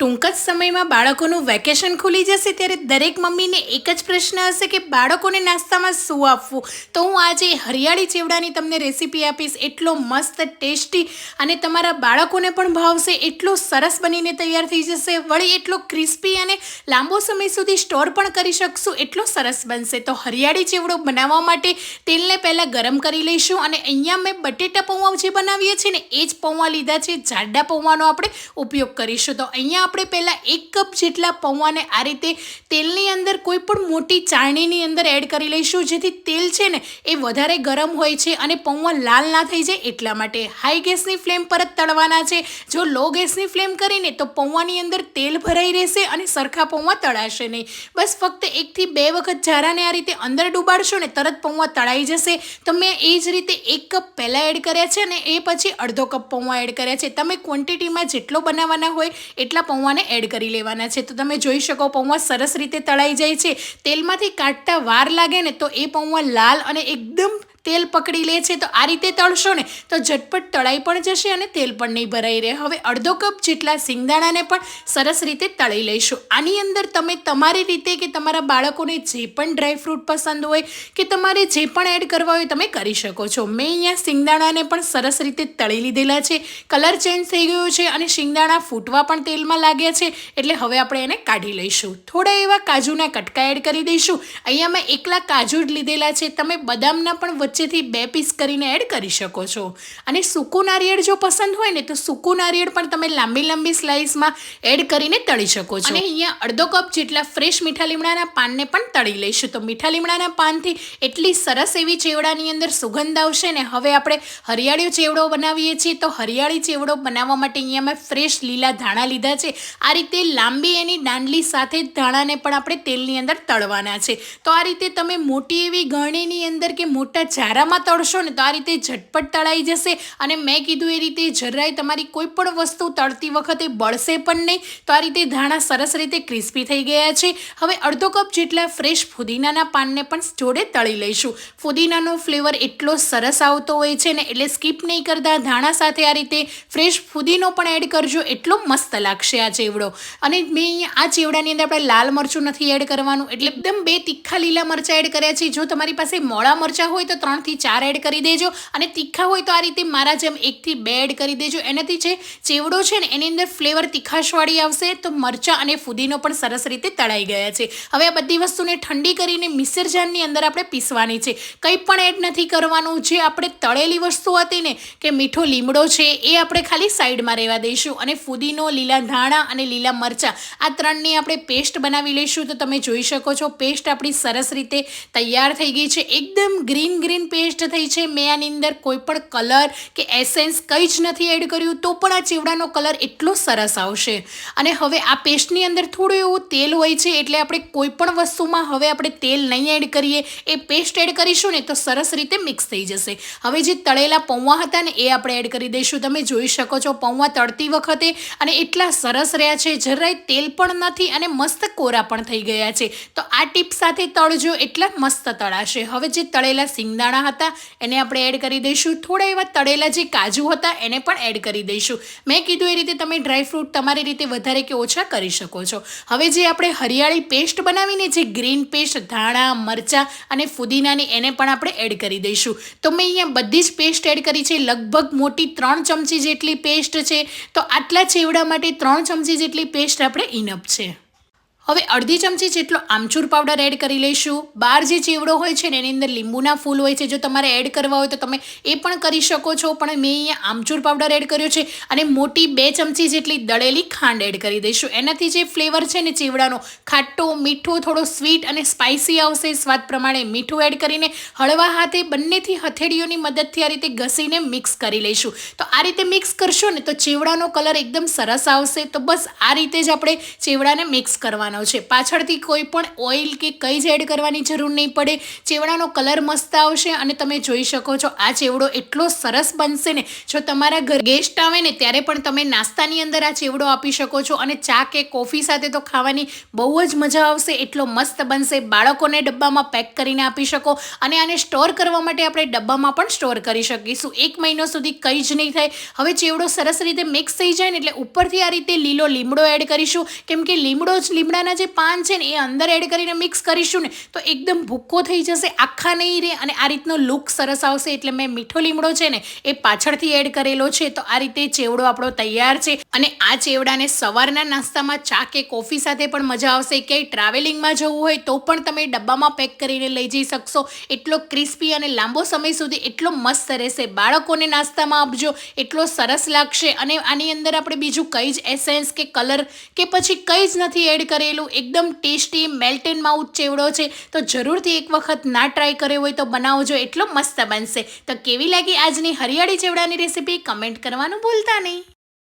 ટૂંક જ સમયમાં બાળકોનું વેકેશન ખુલી જશે ત્યારે દરેક મમ્મીને એક જ પ્રશ્ન હશે કે બાળકોને નાસ્તામાં શું આપવું? તો હું આજે હરિયાળી ચેવડાની તમને રેસીપી આપીશ. એટલો મસ્ત, ટેસ્ટી અને તમારા બાળકોને પણ ભાવશે. એટલો સરસ બનીને તૈયાર થઈ જશે. વળી એટલો ક્રિસ્પી અને લાંબો સમય સુધી સ્ટોર પણ કરી શકશું. એટલો સરસ બનશે. તો હરિયાળી ચેવડો બનાવવા માટે તેલને પહેલાં ગરમ કરી લઈશું અને અહીંયા મેં બટેટા પૌવા જે બનાવીએ છીએ ને, એ જ પૌવા લીધા છે. જાડા પૌવાનો આપણે ઉપયોગ કરીશું. તો અહીંયા આપણે પહેલાં એક કપ જેટલા પૌવાને આ રીતે તેલની અંદર કોઈ પણ મોટી ચાળણીની અંદર એડ કરી લઈશું. જેથી તેલ છે ને એ વધારે ગરમ હોય છે અને પૌવા લાલ ના થઈ જાય એટલા માટે હાઈ ગેસની ફ્લેમ પર જ તળવાના છે. જો લો ગેસની ફ્લેમ કરીને તો પૌવાની અંદર તેલ ભરાઈ રહેશે અને સરખા પૌવા તળાશે નહીં. બસ ફક્ત એકથી બે વખત ઝારાને આ રીતે અંદર ડૂબાડશો ને તરત પૌવા તળાઈ જશે. તો મેં એ જ રીતે એક કપ પહેલાં એડ કર્યા છે અને એ પછી અડધો કપ પૌવા એડ કર્યા છે. તમે ક્વોન્ટિટીમાં જેટલો બનાવવાના હોય એટલા પૌવાને એડ કરી લેવાના છે. તો તમે જોઈ શકો પૌવા સરસ રીતે તળાઈ જાય છે. તેલમાંથી કાઢતા વાર લાગે ને તો એ પૌવા લાલ અને એકદમ તેલ પકડી લે છે, તો આ રીતે તળશો ને, તો ઝટપટ તળાઈ પણ જશે અને તેલ પણ નહીં ભરાઈ રહે. હવે અડધો કપ જેટલા સિંગદાણાને પણ સરસ રીતે તળી લઈશું. આની અંદર તમે તમારી રીતે કે તમારા બાળકોને જે પણ ડ્રાયફ્રૂટ પસંદ હોય કે તમારે જે પણ એડ કરવા હોય તમે કરી શકો છો. મેં અહીંયા સિંગદાણાને પણ સરસ રીતે તળી લીધેલા છે. કલર ચેન્જ થઈ ગયો છે અને સિંગદાણા ફૂટવા પણ તેલમાં લાગ્યા છે, એટલે હવે આપણે એને કાઢી લઈશું. થોડા એવા કાજુના કટકા એડ કરી દઈશું. અહીંયા મેં એકલા કાજુ જ લીધેલા છે. તમે બદામના પણ વચ્ચેથી બે પીસ કરીને એડ કરી શકો છો. અને સૂકું નારિયેળ જો પસંદ હોય ને, તો સૂકું નારિયેળ પણ તમે લાંબી લાંબી સ્લાઇસમાં એડ કરીને તળી શકો છો. અને અહીંયા અડધો કપ જેટલા ફ્રેશ મીઠા લીમડાના પાનને પણ તળી લઈશું. તો મીઠા લીમડાના પાનથી એટલી સરસ એવી ચેવડાની અંદર સુગંધ આવશે ને, હવે આપણે હરિયાળી ચેવડો બનાવીએ છીએ, તો હરિયાળી ચેવડો બનાવવા માટે અહીંયા મેં ફ્રેશ લીલા ધાણા લીધા છે. આ રીતે લાંબી એની દાંડલી સાથે ધાણાને પણ આપણે તેલની અંદર તળવાના છે. તો આ રીતે તમે મોટી એવી ગરણીની અંદર કે મોટા ઝારામાં તળશો ને તો આ રીતે ઝટપટ તળાઈ જશે. અને મેં કીધું એ રીતે જરાય તમારી કોઈ પણ વસ્તુ તળતી વખતે બળશે પણ નહીં. તો આ રીતે ધાણા સરસ રીતે ક્રિસ્પી થઈ ગયા છે. હવે અડધો કપ જેટલા ફ્રેશ ફુદીનાના પાનને પણ જોડે તળી લઈશું. ફુદીનાનો ફ્લેવર એટલો સરસ આવતો હોય છે ને એટલે સ્કીપ નહીં કરતા. ધાણા સાથે આ રીતે ફ્રેશ ફુદીનો પણ એડ કરજો. એટલો મસ્ત લાગશે આ ચેવડો. અને મેં અહીંયા આ ચેવડાની અંદર આપણે લાલ મરચું નથી એડ કરવાનું. એટલે એકદમ બે તીખા લીલા મરચાં એડ કર્યા છે. જો તમારી પાસે મોળા મરચાં હોય તો ત્રણથી ચાર એડ કરી દેજો. અને તીખા હોય તો આ રીતે મારા જેમ એકથી બે એડ કરી દેજો. એનાથી જે ચેવડો છે ને, એની અંદર ફ્લેવર તીખાશવાળી આવશે તો મરચાં અને ફુદીનો પણ સરસ રીતે તળાઈ ગયા છે. હવે આ બધી વસ્તુને ઠંડી કરીને મિક્સર અંદર આપણે પીસવાની છે. કંઈ પણ એડ નથી કરવાનું. જે આપણે તળેલી વસ્તુ હતી ને, કે મીઠો લીમડો છે, એ આપણે ખાલી સાઈડમાં રહેવા દઈશું. અને ફુદીનો, લીલા ધાણા અને લીલા મરચાં, આ ત્રણની આપણે પેસ્ટ બનાવી લઈશું. તો તમે જોઈ શકો છો પેસ્ટ આપણી સરસ રીતે તૈયાર થઈ ગઈ છે. એકદમ ગ્રીન ગ્રીન પેસ્ટ થઈ છે. મેં આની અંદર કોઈ પણ કલર કે એસેન્સ કંઈ જ નથી એડ કર્યું, તો પણ આ ચીવડાનો કલર એટલો સરસ આવશે. અને હવે આ પેસ્ટની અંદર થોડું એવું તેલ હોય છે, એટલે આપણે કોઈ પણ વસ્તુમાં હવે આપણે તેલ નહીં એડ કરીએ. એ પેસ્ટ એડ કરીશું ને તો સરસ રીતે મિક્સ થઈ જશે. હવે જે તળેલા પૌવા હતા ને, એ આપણે એડ કરી દઈશું. તમે જોઈ શકો છો પૌવા તળતી વખતે અને એટલા સરસ રહ્યા છે. જરાય તેલ પણ નથી અને મસ્ત કોરા પણ થઈ ગયા છે. તો આ ટીપ સાથે તળજો, એટલા મસ્ત તળાશે. હવે જે તળેલા સિંગદાણા હતા, એને આપણે એડ કરી દઈશું. થોડા એવા તળેલા જે કાજુ હતા, એને પણ એડ કરી દઈશું. મેં કીધું એ રીતે તમે ડ્રાયફ્રૂટ તમારી રીતે વધારે કે ઓછા કરી શકો છો. હવે જે આપણે હરિયાળી પેસ્ટ બનાવીને જે ગ્રીન પેસ્ટ ધાણા, મરચાં અને ફુદીનાની એને પણ આપણે એડ કરી દઈશું. તો મેં અહીંયા બધી જ પેસ્ટ એડ કરી છે. લગભગ મોટી ત્રણ ચમચી જેટલી પેસ્ટ છે. તો આટલા ચેવડા માટે ત્રણ ચમચી જેટલી પેસ્ટ આપણે ઇનફ છે. હવે અડધી ચમચી જેટલો આમચૂર પાવડર એડ કરી લઈશું. બાર જે ચેવડો હોય છે ને, એની અંદર લીંબુના ફૂલ હોય છે, જો તમારે એડ કરવા હોય તો તમે એ પણ કરી શકો છો. પણ મેં અહીંયા આમચૂર પાવડર એડ કર્યો છે અને મોટી બે ચમચી જેટલી દળેલી ખાંડ એડ કરી દઈશું. એનાથી જે ફ્લેવર છે ને, ચેવડાનો, ખાટો, મીઠો, થોડો સ્વીટ અને સ્પાઇસી આવશે. સ્વાદ પ્રમાણે મીઠું એડ કરીને હળવા હાથે બંનેથી હથેળીઓની મદદથી આ રીતે ઘસીને મિક્સ કરી લઈશું. તો આ રીતે મિક્સ કરશો ને, તો ચેવડાનો કલર એકદમ સરસ આવશે. તો બસ આ રીતે જ આપણે ચેવડાને મિક્સ કરવાનો છે. પાછળથી કોઈ પણ ઓઇલ કે કંઈ જ એડ કરવાની જરૂર નહીં પડે. ચેવડાનો કલર મસ્ત આવશે અને તમે જોઈ શકો છો આ ચેવડો એટલો સરસ બનશે ને. જો તમારા ઘર ગેસ્ટ આવે ને, ત્યારે પણ તમે નાસ્તાની અંદર આ ચેવડો આપી શકો છો અને ચા કે કોફી સાથે તો ખાવાની બહુ જ મજા આવશે. એટલો મસ્ત બનશે. બાળકોને ડબ્બામાં પેક કરીને આપી શકો અને આને સ્ટોર કરવા માટે આપણે ડબ્બામાં પણ સ્ટોર કરી શકીશું. એક મહિનો સુધી કંઈ જ નહીં થાય. હવે ચેવડો સરસ રીતે મિક્સ થઈ જાય ને, એટલે ઉપરથી આ રીતે લીલો લીમડો એડ કરીશું. કેમ કે લીમડો જ લીમડાના જે પાન છે ને એ અંદર એડ કરીને મિક્સ કરીશું ને, તો એકદમ ભૂક્કો થઈ જશે, આખા નહીં રહે અને આ રીતનો લુક સરસ આવશે. એટલે મેં મીઠો લીમડો છે ને, એ પાછળથી એડ કરેલો છે, તો આ રીતે ચેવડો આપણો તૈયાર છે. અને આ ચેવડાને સવારના નાસ્તામાં ચા કે કોફી સાથે પણ મજા આવશે. ક્યાંય ટ્રાવેલિંગમાં જવું હોય તો પણ તમે ડબ્બામાં પેક કરીને લઈ જઈ શકશો. એટલો ક્રિસ્પી અને લાંબો સમય સુધી એટલો મસ્ત રહેશે. બાળકોને નાસ્તામાં આપજો, એટલો સરસ લાગશે. અને આની અંદર આપણે બીજું કંઈ જ એસેન્સ કે કલર કે પછી કંઈ જ નથી એડ કરેલું. એકદમ ટેસ્ટી મેલ્ટ એન્ડ માઉથ ચેવડો છે, તો જરૂરથી એક વખત ના ટ્રાય કર્યો હોય તો બનાવજો, એટલો મસ્ત બનશે. તો કેવી લાગી આજની હરિયાળી ચેવડાની રેસીપી કમેન્ટ કરવાનું ભૂલતા નહીં.